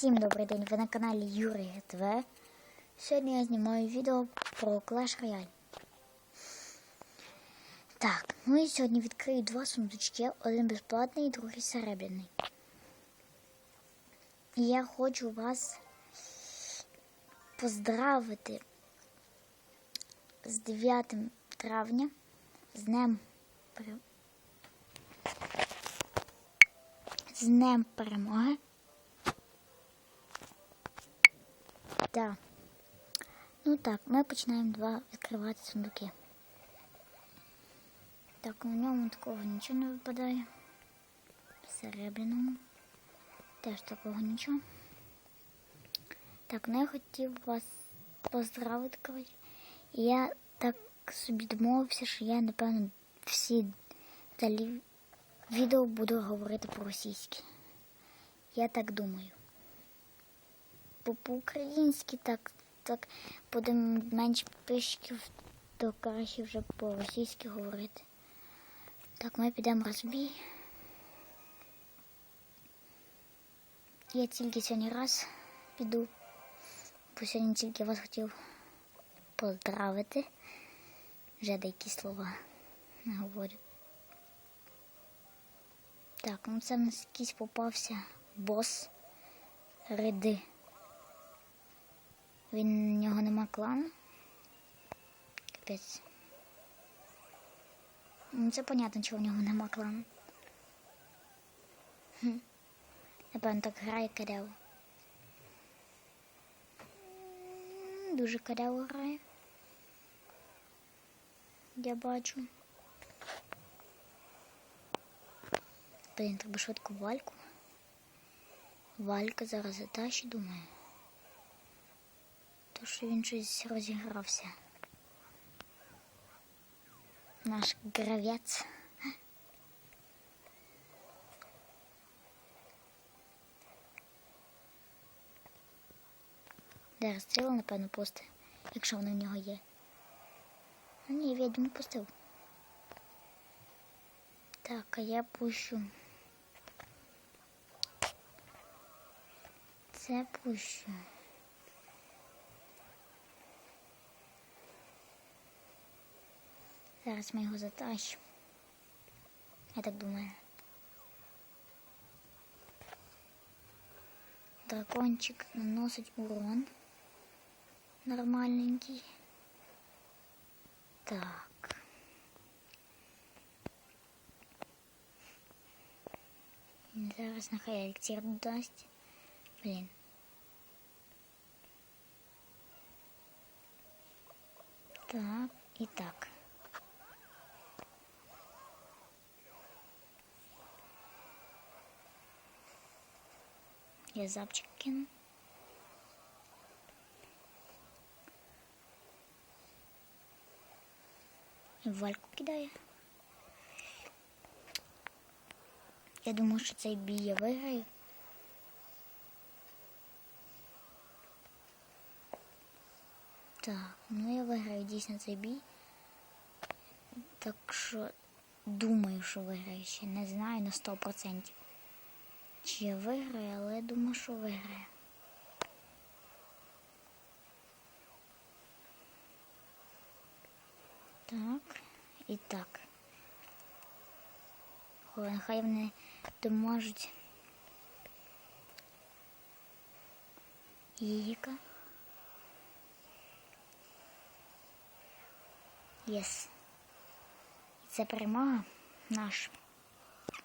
Всім добрий день, ви на каналі Юрій ГТВ. Сьогодні я знімаю відео про Clash Royale. Так, ну і сьогодні відкрию два сундучки, один безплатний і другий серебряний. І я хочу вас поздравити з 9 травня, з Днем з Днем Перемоги. Так. Ну так, ми починаємо два відкривати сундуки. Так, у ньому такого нічого не випадає. Серебряному. Теж такого нічого. Так, ну я хотів вас поздравити, коротше. Я так собі домовився, що я, напевно, всі далі відео буду говорити по-російськи. Я так думаю. По-українськи так, так буде менше підписчиків, то краще вже по-російськи говорити. Так, ми підемо розбій. Я тільки сьогодні раз піду, бо сьогодні тільки вас хотів поздравити. Вже деякі слова не говорю. Так, ну це нас якийсь попався бос Риди. Він у нього нема клану. Капець. Ну, це понятно, чого в нього нема клану. Напевно, так грає каряво. М, Дуже каряво грає. Я бачу. Блін, треба швидко вальку. Валька зараз затащить, думаю. То що він щось розігрався. Наш гравець. Де розстріли, напевно, пусти, якщо вони в нього є. А ні, відьму пустив. Так, а я пущу. Це пущу. Зараз ми його затащимо. Я так думаю. Дракончик наносить урон. Нормальненький. Так. Зараз нехай електр дасть. Блін. Так, і так. Я запчик кину. І вальку кидає. Я думаю, що цей бій я виграю. Так, ну я виграю дійсно цей бій. Так що думаю, що виграю ще. Не знаю на 100%. Чи я виграю, але я думаю, що виграю. Так, і так. Нехай вони доможуть. Їка. Єс. І це перемога наша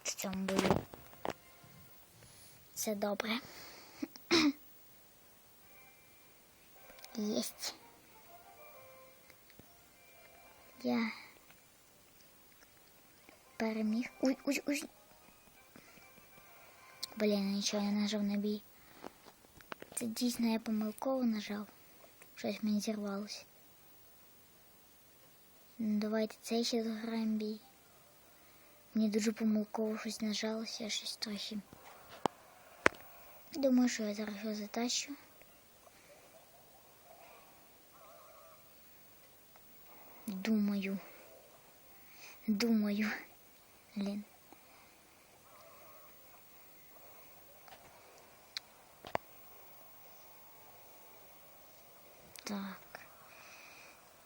в цьому бою. Це добре. Єсть. Я переміг. Ой, ой, ой. Блін, нічого я нажав на бій. Це дійсно я помилково нажав. Щось мені зірвалося. Ну, давайте цей ще зграємо бій. Мені дуже помилково щось нажалося, я щось трохи. Думаю, що я зараз його затащу. Думаю. Думаю. Блін. Так.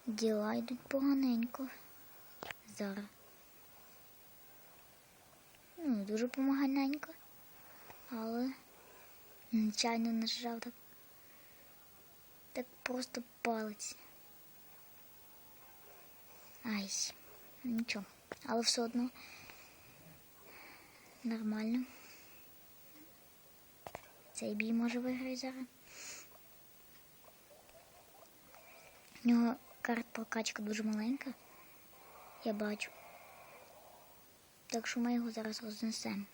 Діла йдуть поганенько. Зараз. Ну, дуже поганенько. Але нечайно нажав так. Так просто палець. Ай, нічого. Але все одно нормально. Цей бій може виграти зараз. У нього карт прокачка дуже маленька. Я бачу. Так що ми його зараз рознесемо.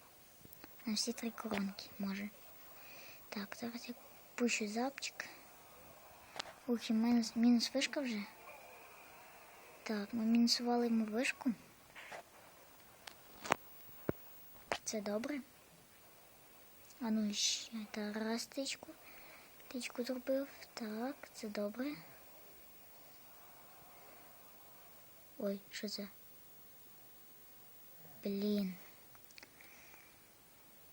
На всі три коронки може. Так, зараз я пущу запчик. Ух, і мене мінус вишка вже. Так, ми мінусували йому вишку. Це добре. А ну ще та раз тичку. Тичку зробив. Так, це добре. Ой, що це? Блін.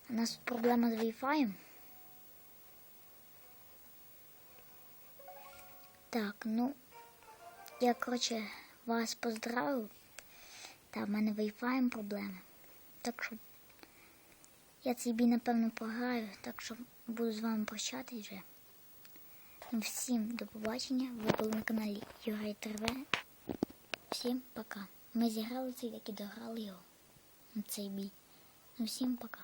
У нас тут проблема з Wi-Fi. Так, ну, я, коротше, вас поздравив. Та в мене Wi-Fi проблеми. Так що я цей бій, напевно, програю, так що буду з вами прощатись вже. Ну, Всім до побачення. Ви були на каналі Юрій ТРВ. Всім пока. Ми зіграли цей, як і дограли його. Цей бій. Ну, всім пока.